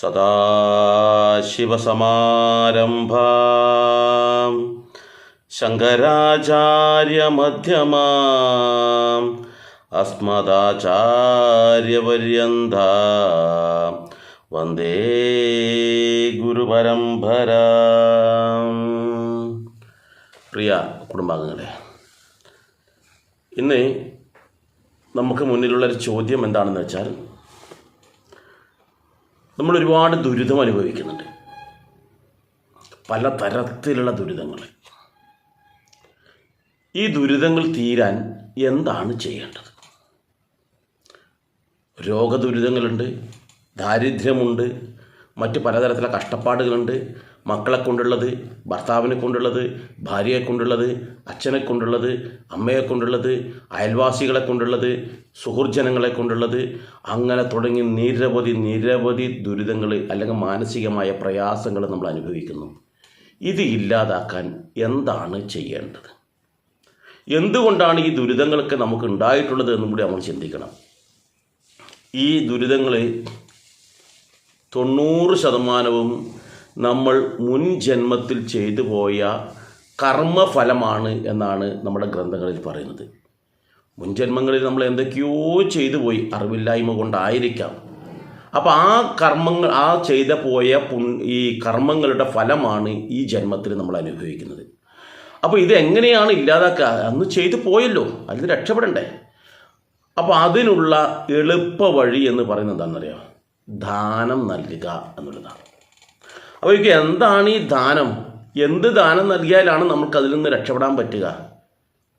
സദാശിവസമാരംഭാം. ശങ്കരാചാര്യമധ്യമാം. അസ്മദാചാര്യപര്യന്ത. വന്ദേ ഗുരുപരംഭര പ്രിയ കുടുംബാംഗങ്ങളെ ഇന്ന് നമുക്ക് മുന്നിലുള്ളൊരു ചോദ്യം എന്താണെന്ന് വെച്ചാൽ നമ്മൾ ഒരുപാട് ദുരിതം അനുഭവിക്കുന്നുണ്ട്. പല തരത്തിലുള്ള ദുരിതങ്ങൾ. ഈ ദുരിതങ്ങൾ തീരാൻ എന്താണ് ചെയ്യേണ്ടത്? രോഗദുരിതങ്ങളുണ്ട് ദാരിദ്ര്യമുണ്ട് മറ്റ് പലതരത്തിലുള്ള കഷ്ടപ്പാടുകളുണ്ട് മക്കളെ കൊണ്ടുള്ളത് ഭർത്താവിനെ കൊണ്ടുള്ളത് ഭാര്യയെ കൊണ്ടുള്ളത് അച്ഛനെ കൊണ്ടുള്ളത് അമ്മയെ കൊണ്ടുള്ളത് അയൽവാസികളെ കൊണ്ടുള്ളത് സുഹൃജനങ്ങളെ കൊണ്ടുള്ളത്. അങ്ങനെ തുടങ്ങി നിരവധി നിരവധി ദുരിതങ്ങൾ അല്ലെങ്കിൽ മാനസികമായ പ്രയാസങ്ങൾ നമ്മൾ അനുഭവിക്കുന്നു. ഇത് ഇല്ലാതാക്കാൻ എന്താണ് ചെയ്യേണ്ടത്? എന്തുകൊണ്ടാണ് ഈ ദുരിതങ്ങളൊക്കെ നമുക്ക് ഉണ്ടായിട്ടുള്ളത് എന്നും കൂടി നമ്മൾ ചിന്തിക്കണം. ഈ ദുരിതങ്ങൾ തൊണ്ണൂറ് ശതമാനവും നമ്മൾ മുൻ ജന്മത്തിൽ ചെയ്തു പോയ കർമ്മഫലമാണ് എന്നാണ് നമ്മുടെ ഗ്രന്ഥങ്ങളിൽ പറയുന്നത്. മുൻജന്മങ്ങളിൽ നമ്മൾ എന്തൊക്കെയോ ചെയ്തു പോയി അറിവില്ലായ്മ കൊണ്ടായിരിക്കാം. അപ്പോൾ ആ കർമ്മങ്ങൾ ആ ചെയ്ത പോയ പുൺ ഈ കർമ്മങ്ങളുടെ ഫലമാണ് ഈ ജന്മത്തിൽ നമ്മൾ അനുഭവിക്കുന്നത്. അപ്പോൾ ഇത് എങ്ങനെയാണ് ഇല്ലാതാക്കുക? അന്ന് ചെയ്തു പോയല്ലോ അതിൽ രക്ഷപ്പെടണ്ടേ? അപ്പോൾ അതിനുള്ള എളുപ്പ വഴി എന്ന് പറയുന്നത് എന്താണെന്നറിയാം? ദാനം നൽകുക എന്നുള്ളതാണ്. അപ്പോൾ എന്താണ് ഈ ദാനം? എന്ത് ദാനം നൽകിയാലാണ് നമുക്ക് അതിൽ നിന്ന് രക്ഷപ്പെടാൻ പറ്റുക?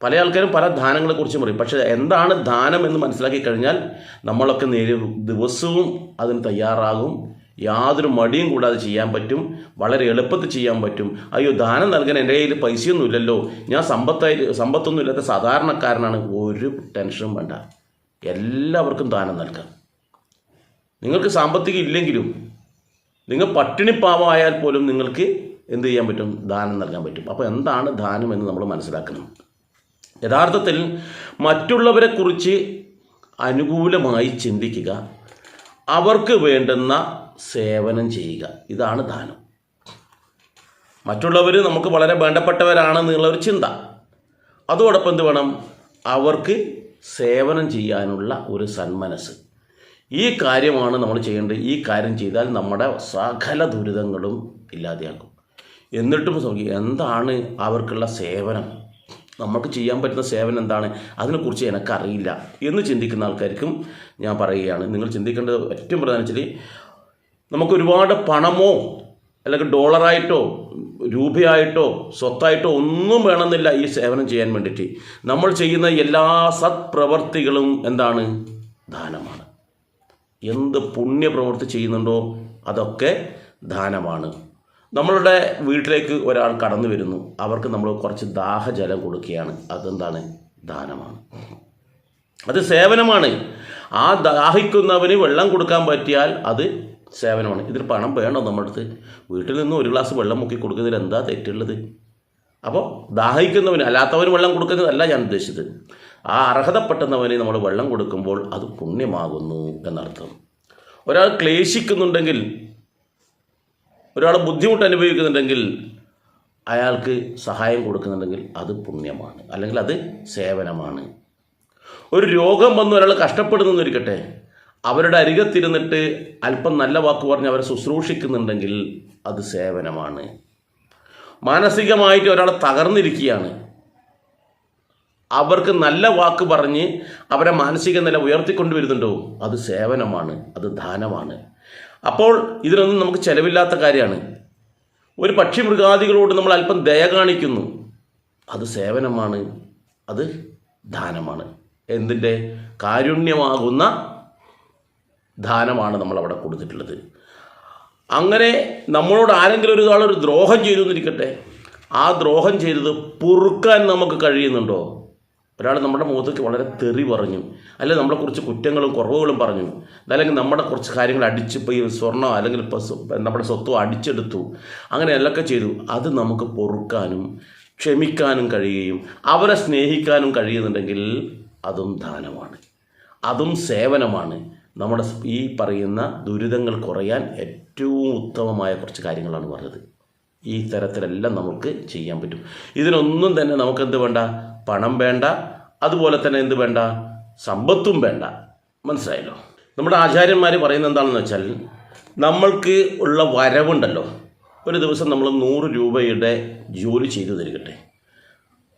പല ആൾക്കാരും പല ദാനങ്ങളെക്കുറിച്ച് പറയും. പക്ഷേ എന്താണ് ദാനം എന്ന് മനസ്സിലാക്കി കഴിഞ്ഞാൽ നമ്മളൊക്കെ നേരി ദിവസവും അതിന് തയ്യാറാകും. യാതൊരു മടിയും കൂടാതെ ചെയ്യാൻ പറ്റും. വളരെ എളുപ്പത്തിൽ ചെയ്യാൻ പറ്റും. അയ്യോ ദാനം നൽകാൻ എന്റെ കയ്യിൽ പൈസയൊന്നും ഇല്ലല്ലോ. ഞാൻ സമ്പത്തായി സമ്പത്തൊന്നും ഇല്ലാത്ത സാധാരണക്കാരനാണ്. ഒരു ടെൻഷനും വേണ്ട. എല്ലാവർക്കും ദാനം നൽകാം. നിങ്ങൾക്ക് സാമ്പത്തികം ഇല്ലെങ്കിലും നിങ്ങൾ പട്ടിണി പാവമായാൽ പോലും നിങ്ങൾക്ക് എന്ത് ചെയ്യാൻ പറ്റും? ദാനം നൽകാൻ പറ്റും. അപ്പോൾ എന്താണ് ദാനം എന്ന് നമ്മൾ മനസ്സിലാക്കണം. യഥാർത്ഥത്തിൽ മറ്റുള്ളവരെക്കുറിച്ച് അനുകൂലമായി ചിന്തിക്കുക അവർക്ക് വേണ്ടുന്ന സേവനം ചെയ്യുക. ഇതാണ് ദാനം. മറ്റുള്ളവർ നമുക്ക് വളരെ വേണ്ടപ്പെട്ടവരാണെന്നുള്ള ഒരു ചിന്ത. അതോടൊപ്പം എന്ത് വേണം? അവർക്ക് സേവനം ചെയ്യാനുള്ള ഒരു സന്മനസ് ഈ കാര്യമാണ് നമ്മൾ ചെയ്യേണ്ടത്. ഈ കാര്യം ചെയ്താൽ നമ്മുടെ സകല ദുരിതങ്ങളും ഇല്ലാതെയാക്കും എന്നിട്ടും എന്താണ് അവർക്കുള്ള സേവനം? നമുക്ക് ചെയ്യാൻ പറ്റുന്ന സേവനം എന്താണ്? അതിനെക്കുറിച്ച് എനിക്കറിയില്ല എന്ന് ചിന്തിക്കുന്ന ആൾക്കാർക്കും ഞാൻ പറയുകയാണ്. നിങ്ങൾ ചിന്തിക്കേണ്ടത് ഏറ്റവും പ്രധാന വെച്ചാൽ നമുക്ക് ഒരുപാട് പണമോ അല്ലെങ്കിൽ ഡോളറായിട്ടോ രൂപയായിട്ടോ സ്വത്തായിട്ടോ ഒന്നും വേണമെന്നില്ല ഈ സേവനം ചെയ്യാൻ വേണ്ടിയിട്ട്. നമ്മൾ ചെയ്യുന്ന എല്ലാ സത്പ്രവർത്തികളും എന്താണ്? ദാനമാണ്. എന്ത് പുണ്യപ്രവൃത്തി ചെയ്യുന്നുണ്ടോ അതൊക്കെ ദാനമാണ്. നമ്മളുടെ വീട്ടിലേക്ക് ഒരാൾ കടന്നു വരുന്നു. അവർക്ക് നമ്മൾ കുറച്ച് ദാഹജലം കൊടുക്കുകയാണ്. അതെന്താണ്? ദാനമാണ്. അത് സേവനമാണ്. ആ ദാഹിക്കുന്നവന് വെള്ളം കൊടുക്കാൻ പറ്റിയാൽ അത് സേവനമാണ്. ഇതിൽ പണം വേണോ നമ്മുടെ അടുത്ത്? വീട്ടിൽ നിന്ന് ഒരു ഗ്ലാസ് വെള്ളം മുക്കി കൊടുക്കുന്നതിൽ എന്താ തെറ്റുള്ളത്? അപ്പോൾ ദാഹിക്കുന്നവന് അല്ലാത്തവന് വെള്ളം കൊടുക്കുന്നതല്ല ഞാൻ ഉദ്ദേശിച്ചത്. ആ അർഹതപ്പെട്ടവന് നമ്മൾ വെള്ളം കൊടുക്കുമ്പോൾ അത് പുണ്യമാകുന്നു എന്നർത്ഥം. ഒരാൾ ക്ലേശിക്കുന്നുണ്ടെങ്കിൽ ഒരാൾ ബുദ്ധിമുട്ട് അനുഭവിക്കുന്നുണ്ടെങ്കിൽ അയാൾക്ക് സഹായം കൊടുക്കുന്നുണ്ടെങ്കിൽ അത് പുണ്യമാണ്. അല്ലെങ്കിൽ അത് സേവനമാണ്. ഒരു രോഗം വന്ന് ഒരാൾ കഷ്ടപ്പെടുന്നെന്നിരിക്കട്ടെ അവരുടെ അരികത്തിരുന്നിട്ട് അല്പം നല്ല വാക്ക് പറഞ്ഞ് അവരെ ശുശ്രൂഷിക്കുന്നുണ്ടെങ്കിൽ അത് സേവനമാണ്. മാനസികമായിട്ട് ഒരാൾ തകർന്നിരിക്കുകയാണ്. അവർക്ക് നല്ല വാക്ക് പറഞ്ഞ് അവരെ മാനസിക നില ഉയർത്തിക്കൊണ്ടുവരുന്നുണ്ടോ? അത് സേവനമാണ് അത് ദാനമാണ്. അപ്പോൾ ഇതിനൊന്നും നമുക്ക് ചിലവില്ലാത്ത കാര്യമാണ്. ഒരു പക്ഷി മൃഗാദികളോട് നമ്മൾ അല്പം ദയ കാണിക്കുന്നു. അത് സേവനമാണ് അത് ദാനമാണ്. എന്തിന്റെ കാരുണ്യമാകുന്ന ദാനമാണ് നമ്മൾ അവിടെ കൊടുത്തിട്ടുള്ളത്. അങ്ങനെ നമ്മളോട് ആരെങ്കിലും ഒരു ആളൊരു ദ്രോഹം ചെയ്തു എന്നിരിക്കട്ടെ ആ ദ്രോഹം ചെയ്തത് പൊറുക്കാൻ നമുക്ക് കഴിയുന്നുണ്ടോ? ഒരാൾ നമ്മുടെ മുഖത്തേക്ക് വളരെ തെറി പറഞ്ഞു അല്ലെങ്കിൽ നമ്മളെക്കുറിച്ച് കുറ്റങ്ങളും കുറവുകളും പറഞ്ഞു അതല്ലെങ്കിൽ നമ്മുടെ കുറച്ച് കാര്യങ്ങൾ അടിച്ച് പോയി സ്വർണം അല്ലെങ്കിൽ നമ്മുടെ സ്വത്തോ അടിച്ചെടുത്തു അങ്ങനെ എല്ലൊക്കെ ചെയ്തു? അത് നമുക്ക് പൊറുക്കാനും ക്ഷമിക്കാനും കഴിയുകയും അവരെ സ്നേഹിക്കാനും കഴിയുന്നുണ്ടെങ്കിൽ അതും ദാനമാണ് അതും സേവനമാണ്. നമ്മുടെ ഈ പറയുന്ന ദുരിതങ്ങൾ കുറയാൻ ഏറ്റവും ഉത്തമമായ കുറച്ച് കാര്യങ്ങളാണ് പറഞ്ഞത്. ഈ തരത്തിലെല്ലാം നമുക്ക് ചെയ്യാൻ പറ്റും. ഇതിനൊന്നും തന്നെ നമുക്ക് എന്ത് വേണ്ട? പണം വേണ്ട. അതുപോലെ തന്നെ എന്ത് വേണ്ട? സമ്പത്തും വേണ്ട. മനസ്സിലായല്ലോ? നമ്മുടെ ആചാര്യന്മാർ പറയുന്നത് എന്താണെന്ന് വെച്ചാൽ നമ്മൾക്ക് ഉള്ള വരവുണ്ടല്ലോ. ഒരു ദിവസം നമ്മൾ നൂറ് രൂപയുടെ ജോലി ചെയ്തു തരികട്ടെ.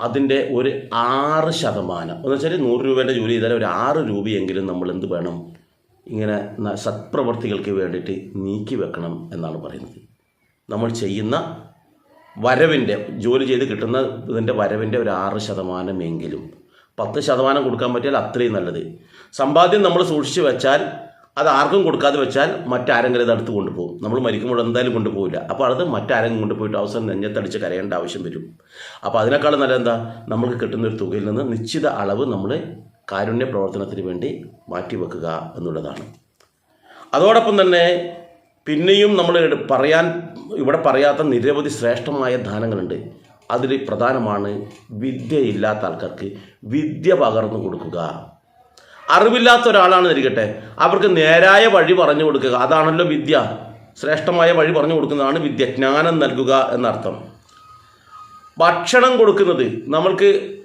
അതിന്റെ ഒരു ആറ് ശതമാനം. എന്ന് വെച്ചാൽ നൂറ് രൂപയുടെ ജോലി ചെയ്താൽ ഒരു ആറ് രൂപയെങ്കിലും നമ്മൾ എന്ത് വേണം? ഇങ്ങനെ സത്പ്രവർത്തികൾക്ക് വേണ്ടിയിട്ട് നീക്കി വെക്കണം എന്നാണ് പറയുന്നത്. നമ്മൾ ചെയ്യുന്ന വരവിന്റെ ജോലി ചെയ്ത് കിട്ടുന്ന ഇതിന്റെ വരവിന്റെ ഒരു ആറ് ശതമാനമെങ്കിലും പത്ത് ശതമാനം കൊടുക്കാൻ പറ്റിയാൽ അത്രയും നല്ലത്. സമ്പാദ്യം നമ്മൾ സൂക്ഷിച്ച് വെച്ചാൽ അത് ആർക്കും കൊടുക്കാതെ വെച്ചാൽ മറ്റാരെങ്കിലും ഇത് അടുത്ത് കൊണ്ടുപോകും. നമ്മൾ മരിക്കുമ്പോൾ എന്തായാലും കൊണ്ടുപോകില്ല. അപ്പോൾ അത് മറ്റാരെങ്കിലും കൊണ്ടുപോയിട്ട് അവസരം നെഞ്ഞത്തടിച്ച് കരയേണ്ട ആവശ്യം വരും. അപ്പോൾ അതിനേക്കാളും നല്ല എന്താ? നമുക്ക് കിട്ടുന്ന ഒരു തുകയിൽ നിന്ന് നിശ്ചിത അളവ് നമ്മൾ കാരുണ്യ പ്രവർത്തനത്തിന് വേണ്ടി മാറ്റിവെക്കുക എന്നുള്ളതാണ്. അതോടൊപ്പം തന്നെ പിന്നെയും നമ്മൾ പറയാൻ ഇവിടെ പറയാത്ത നിരവധി ശ്രേഷ്ഠമായ ദാനങ്ങളുണ്ട് അതിൽ പ്രധാനമാണ് വിദ്യയില്ലാത്ത ആൾക്കാർക്ക് വിദ്യ പകർന്നു കൊടുക്കുക. അറിവില്ലാത്ത ഒരാളാണ് ഇരിക്കട്ടെ. അവർക്ക് നേരായ വഴി പറഞ്ഞു കൊടുക്കുക. അതാണല്ലോ വിദ്യ. ശ്രേഷ്ഠമായ വഴി പറഞ്ഞു കൊടുക്കുന്നതാണ് വിദ്യ. ജ്ഞാനം നൽകുക എന്നർത്ഥം. ഭക്ഷണം കൊടുക്കുന്നത് നമ്മൾക്ക്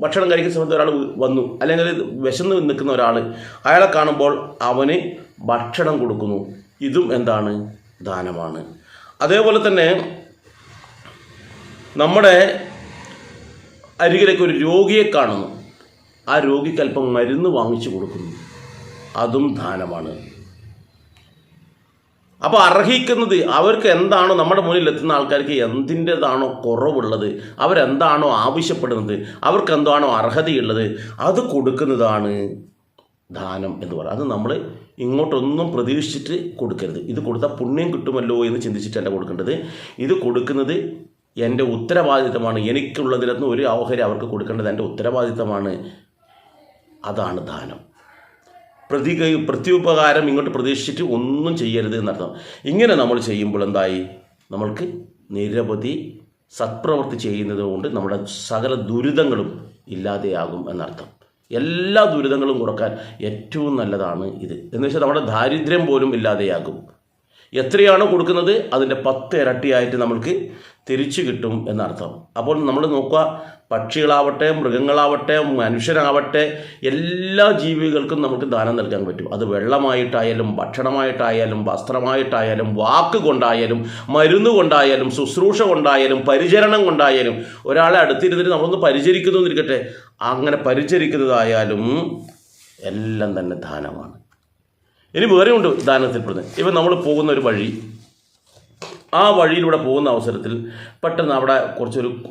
ഭക്ഷണം കഴിക്കുന്ന സമയത്ത് ഒരാൾ വന്നു. അല്ലെങ്കിൽ വിശന്ന് നിൽക്കുന്ന ഒരാൾ. അയാളെ കാണുമ്പോൾ അവന് ഭക്ഷണം കൊടുക്കുന്നു. ഇതും എന്താണ്? ദാനമാണ്. അതേപോലെ തന്നെ നമ്മുടെ അരികിലേക്ക് ഒരു രോഗിയെ കാണുന്നു. ആ രോഗിക്ക് അല്പം മരുന്ന് വാങ്ങിച്ചു കൊടുക്കുന്നു. അതും ദാനമാണ്. അപ്പോൾ അർഹിക്കുന്നത് അവർക്ക് എന്താണോ നമ്മുടെ മുന്നിൽ എത്തുന്ന ആൾക്കാർക്ക് എന്തിന്റെതാണോ കുറവുള്ളത് അവരെന്താണോ ആവശ്യപ്പെടുന്നത് അവർക്ക് എന്താണോ അർഹതയുള്ളത് അത് കൊടുക്കുന്നതാണ് ദാനം എന്ന് പറയുന്നത്. അത് നമ്മൾ ഇങ്ങോട്ടൊന്നും പ്രതീക്ഷിച്ചിട്ട് കൊടുക്കരുത്. ഇത് കൊടുത്താൽ പുണ്യം കിട്ടുമല്ലോ എന്ന് ചിന്തിച്ചിട്ടല്ല കൊടുക്കേണ്ടത്. ഇത് കൊടുക്കുന്നത് എന്റെ ഉത്തരവാദിത്തമാണ്. എനിക്കുള്ളതിലൊന്നും ഒരു ഓഹരി അവർക്ക് കൊടുക്കേണ്ടത് എന്റെ ഉത്തരവാദിത്തമാണ്. അതാണ് ദാനം. പ്രതി പ്രത്യുപകാരം ഇങ്ങോട്ട് പ്രതീക്ഷിച്ചിട്ട് ഒന്നും ചെയ്യരുത് എന്നർത്ഥം. ഇങ്ങനെ നമ്മൾ ചെയ്യുമ്പോൾ എന്തായി? നമ്മൾക്ക് നിരവധി സത്പ്രവൃത്തി ചെയ്യുന്നത് കൊണ്ട് നമ്മുടെ സകല ദുരിതങ്ങളും ഇല്ലാതെയാകും എന്നർത്ഥം. എല്ലാ ദുരിതങ്ങളും കുറയ്ക്കാൻ ഏറ്റവും നല്ലതാണ് ഇത്. എന്ന് വെച്ചാൽ നമ്മുടെ ദാരിദ്ര്യം പോലും ഇല്ലാതെയാകും. എത്രയാണോ കൊടുക്കുന്നത്? അതിന്റെ പത്ത് ഇരട്ടിയായിട്ട് നമ്മൾക്ക് തിരിച്ചു കിട്ടും എന്നർത്ഥം. അപ്പോൾ നമ്മൾ നോക്കുക പക്ഷികളാവട്ടെ മൃഗങ്ങളാവട്ടെ മനുഷ്യരാവട്ടെ എല്ലാ ജീവികൾക്കും നമുക്ക് ദാനം നൽകാൻ പറ്റും. അത് വെള്ളമായിട്ടായാലും ഭക്ഷണമായിട്ടായാലും വസ്ത്രമായിട്ടായാലും വാക്ക് കൊണ്ടായാലും മരുന്ന് കൊണ്ടായാലും ശുശ്രൂഷ കൊണ്ടായാലും പരിചരണം കൊണ്ടായാലും ഒരാളെ അടുത്തിരുന്നിട്ട് നമ്മളൊന്ന് പരിചരിക്കുന്നു എന്നിരിക്കട്ടെ. അങ്ങനെ പരിചരിക്കുന്നതായാലും എല്ലാം തന്നെ ദാനമാണ്. ഇനി വേറെ ദാനത്തിൽ ദാനത്തിൽപ്പെടുന്നത് ഇപ്പം നമ്മൾ പോകുന്ന ഒരു വഴി. ആ വഴിയിലൂടെ പോകുന്ന അവസരത്തിൽ പെട്ടെന്ന് അവിടെ കുറച്ചൊരു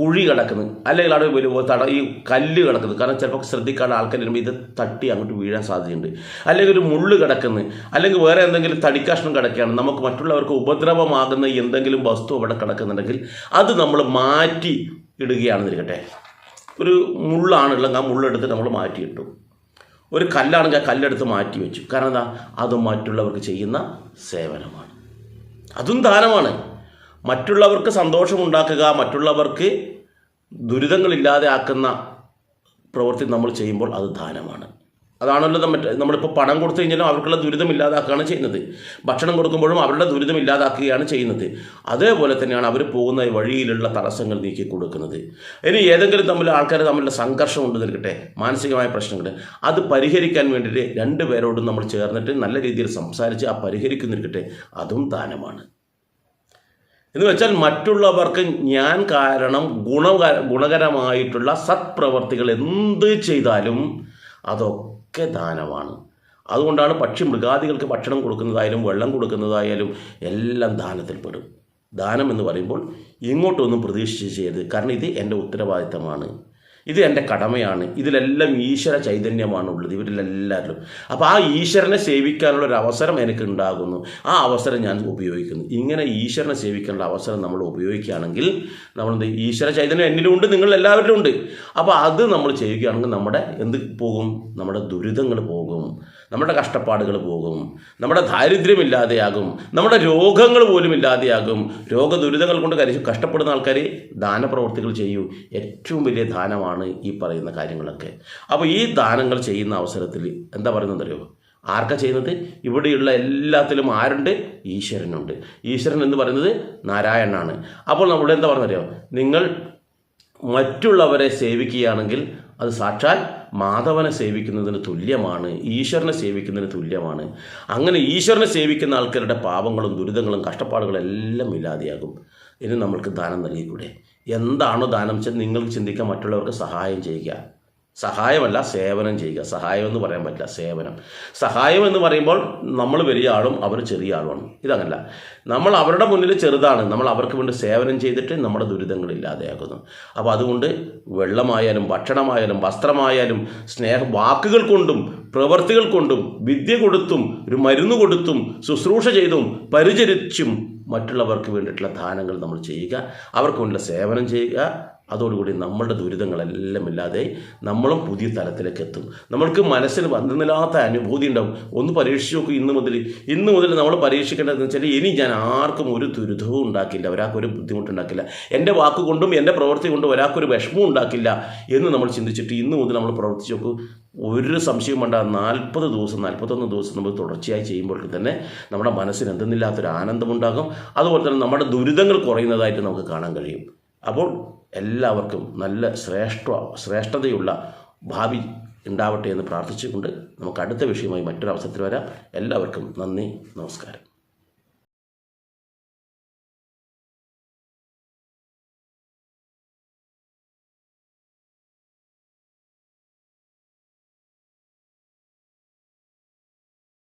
കുഴി കിടക്കുന്നു. അല്ലെങ്കിൽ അവിടെ വലിയ തട ഈ കല്ല് കിടക്കുന്നു. കാരണം ചിലപ്പോൾ ശ്രദ്ധിക്കാതെ ആൾക്കാർ വരുമ്പോൾ ഇത് തട്ടി അങ്ങോട്ട് വീഴാൻ സാധ്യതയുണ്ട്. അല്ലെങ്കിൽ ഒരു മുള്ള് കിടക്കുന്നു. അല്ലെങ്കിൽ വേറെ എന്തെങ്കിലും തടിക്കാഷ്ണം കിടക്കുകയാണ്. നമുക്ക് മറ്റുള്ളവർക്ക് ഉപദ്രവമാകുന്ന എന്തെങ്കിലും വസ്തു അവിടെ കിടക്കുന്നുണ്ടെങ്കിൽ അത് നമ്മൾ മാറ്റി ഇടുകയാണെന്നിരിക്കട്ടെ ഒരു മുള്ളാണുള്ളത് ആ മുള്ളെടുത്ത് നമ്മൾ മാറ്റിയിട്ടു. ഒരു കല്ലാണെങ്കിൽ ആ കല്ലെടുത്ത് മാറ്റി വെച്ചു. കാരണം എന്താ? അത് മറ്റുള്ളവർക്ക് ചെയ്യുന്ന സേവനമാണ്. അതും ദാനമാണ്. മറ്റുള്ളവർക്ക് സന്തോഷമുണ്ടാക്കുക മറ്റുള്ളവർക്ക് ദുരിതങ്ങളില്ലാതെ ആക്കുന്ന പ്രവൃത്തി നമ്മൾ ചെയ്യുമ്പോൾ അത് ദാനമാണ്. അതാണല്ലോ മറ്റേ നമ്മളിപ്പോൾ പണം കൊടുത്തു കഴിഞ്ഞാലും അവർക്കുള്ള ദുരിതം ഇല്ലാതാക്കുകയാണ് ചെയ്യുന്നത്. ഭക്ഷണം കൊടുക്കുമ്പോഴും അവരുടെ ദുരിതം ഇല്ലാതാക്കുകയാണ് ചെയ്യുന്നത്. അതേപോലെ തന്നെയാണ് അവർ പോകുന്ന വഴിയിലുള്ള തടസ്സങ്ങൾ നീക്കി കൊടുക്കുന്നത്. ഇനി ഏതെങ്കിലും തമ്മിൽ ആൾക്കാർ തമ്മിലുള്ള സംഘർഷം ഉണ്ട് നിൽക്കട്ടെ. മാനസികമായ പ്രശ്നങ്ങൾ. അത് പരിഹരിക്കാൻ വേണ്ടിയിട്ട് രണ്ട് പേരോടും നമ്മൾ ചേർന്നിട്ട് നല്ല രീതിയിൽ സംസാരിച്ച് ആ പരിഹരിക്കുന്നിരിക്കട്ടെ അതും ദാനമാണ്. എന്ന് വെച്ചാൽ മറ്റുള്ളവർക്ക് ഞാൻ കാരണം ഗുണക ഗുണകരമായിട്ടുള്ള സത്പ്രവർത്തികൾ എന്ത് ചെയ്താലും അതൊക്കെ ദാനമാണ്. അതുകൊണ്ടാണ് പക്ഷി മൃഗാദികൾക്ക് ഭക്ഷണം കൊടുക്കുന്നതായാലും വെള്ളം കൊടുക്കുന്നതായാലും എല്ലാം ദാനത്തിൽപ്പെടും. ദാനം എന്ന് പറയുമ്പോൾ ഇങ്ങോട്ടൊന്നും പ്രതീക്ഷിച്ച് ചെയ്യരുത്. കാരണം ഇത് എന്റെ ഉത്തരവാദിത്തമാണ്. ഇത് എന്റെ കടമയാണ്. ഇതിലെല്ലാം ഈശ്വര ചൈതന്യമാണ് ഉള്ളത്. ഇവരിലെല്ലാവരിലും അപ്പോൾ ആ ഈശ്വരനെ സേവിക്കാനുള്ള ഒരു അവസരം എനിക്ക് ഉണ്ടാകുന്നു. ആ അവസരം ഞാൻ ഉപയോഗിക്കുന്നു. ഇങ്ങനെ ഈശ്വരനെ സേവിക്കാനുള്ള അവസരം നമ്മൾ ഉപയോഗിക്കുകയാണെങ്കിൽ നമ്മൾ എന്ത് ഈശ്വര ചൈതന്യം എന്നിലും ഉണ്ട് നിങ്ങൾ എല്ലാവരിലും ഉണ്ട് അപ്പോൾ അത് നമ്മൾ ചെയ്യുകയാണെങ്കിൽ നമ്മുടെ എന്ത് പോകും? നമ്മുടെ ദുരിതങ്ങൾ പോകും. നമ്മുടെ കഷ്ടപ്പാടുകൾ പോകും നമ്മുടെ ദാരിദ്ര്യമില്ലാതെയാകും നമ്മുടെ രോഗങ്ങൾ പോലും ഇല്ലാതെയാകും. രോഗദുരിതങ്ങൾ കൊണ്ട് കരി കഷ്ടപ്പെടുന്ന ആൾക്കാർ ദാനപ്രവർത്തികൾ ചെയ്യൂ. ഏറ്റവും വലിയ ദാനമാണ് ഈ പറയുന്ന കാര്യങ്ങളൊക്കെ. അപ്പോൾ ഈ ദാനങ്ങൾ ചെയ്യുന്ന അവസരത്തിൽ എന്താ പറയുന്നത് അറിയോ? ആർക്കാ ചെയ്യുന്നത്? ഇവിടെയുള്ള എല്ലാത്തിലും ആരുണ്ട്? ഈശ്വരനുണ്ട്. ഈശ്വരൻ എന്ന് പറയുന്നത് നാരായണനാണ്. അപ്പോൾ നമ്മൾ എന്താ പറഞ്ഞറിയോ നിങ്ങൾ മറ്റുള്ളവരെ സേവിക്കുകയാണെങ്കിൽ അത് സാക്ഷാൽ മാധവനെ സേവിക്കുന്നതിന് തുല്യമാണ് ഈശ്വരനെ സേവിക്കുന്നതിന് തുല്യമാണ്. അങ്ങനെ ഈശ്വരനെ സേവിക്കുന്ന ആൾക്കാരുടെ പാപങ്ങളും ദുരിതങ്ങളും കഷ്ടപ്പാടുകളും എല്ലാം ഇല്ലാതെയാകും. ഇനി നമ്മൾക്ക് ദാനം നൽകിക്കൂടെ? എന്താണോ ദാനം നിങ്ങൾക്ക് ചിന്തിക്കാൻ മറ്റുള്ളവർക്ക് സഹായം ചെയ്യുക. സഹായമല്ല സേവനം ചെയ്യുക. സഹായം എന്ന് പറയാൻ പറ്റില്ല സേവനം. സഹായം എന്ന് പറയുമ്പോൾ നമ്മൾ വലിയ ആളും അവർ ചെറിയ ആളുമാണ്. ഇതങ്ങനല്ല. നമ്മൾ അവരുടെ മുന്നിൽ ചെറുതാണ്. നമ്മൾ അവർക്ക് വേണ്ടി സേവനം ചെയ്തിട്ട് നമ്മുടെ ദുരിതങ്ങൾ ഇല്ലാതെയാക്കുന്നു. അപ്പോൾ അതുകൊണ്ട് വെള്ളമായാലും ഭക്ഷണമായാലും വസ്ത്രമായാലും സ്നേഹ വാക്കുകൾ കൊണ്ടും പ്രവൃത്തികൾ കൊണ്ടും വിദ്യ കൊടുത്തും ഒരു മരുന്ന് കൊടുത്തും ശുശ്രൂഷ ചെയ്തും പരിചരിച്ചും മറ്റുള്ളവർക്ക് വേണ്ടിയിട്ടുള്ള ദാനങ്ങൾ നമ്മൾ ചെയ്യുക. അവർക്ക് വേണ്ടിയുള്ള സേവനം ചെയ്യുക. അതോടുകൂടി നമ്മളുടെ ദുരിതങ്ങളെല്ലാം ഇല്ലാതെ നമ്മളും പുതിയ തലത്തിലേക്ക് എത്തും നമ്മൾക്ക് മനസ്സിൽ വന്നില്ലാത്ത അനുഭൂതി ഉണ്ടാവും. ഒന്ന് പരീക്ഷിച്ച് നോക്കും ഇന്ന് മുതൽ. ഇന്ന് മുതൽ നമ്മൾ പരീക്ഷിക്കേണ്ടതെന്ന് വെച്ചാൽ ഇനി ഞാൻ ആർക്കും ഒരു ദുരിതവും ഉണ്ടാക്കില്ല. ഒരാൾക്കൊരു ബുദ്ധിമുട്ടുണ്ടാക്കില്ല. എന്റെ വാക്കുകൊണ്ടും എന്റെ പ്രവൃത്തി കൊണ്ടും ഒരാൾക്കൊരു വിഷമവും ഉണ്ടാക്കില്ല എന്ന് നമ്മൾ ചിന്തിച്ചിട്ട് ഇന്ന് മുതൽ നമ്മൾ പ്രവർത്തിച്ച് നോക്കും. ഒരു സംശയം വേണ്ട. നാൽപ്പത് ദിവസം നാൽപ്പത്തൊന്ന് ദിവസം നമ്മൾ തുടർച്ചയായി ചെയ്യുമ്പോൾ തന്നെ നമ്മുടെ മനസ്സിന് എന്തെന്നില്ലാത്തൊരു ആനന്ദമുണ്ടാകും. അതുപോലെ തന്നെ നമ്മുടെ ദുരിതങ്ങൾ കുറയുന്നതായിട്ട് നമുക്ക് കാണാൻ കഴിയും. അപ്പോൾ എല്ലാവർക്കും നല്ല ശ്രേഷ്ഠ ശ്രേഷ്ഠതയുള്ള ഭാവി ഉണ്ടാവട്ടെ എന്ന് പ്രാർത്ഥിച്ചുകൊണ്ട് നമുക്ക് അടുത്ത വിഷയമായി മറ്റൊരു അവസരത്തിൽ വരാം. എല്ലാവർക്കും നന്ദി നമസ്കാരം.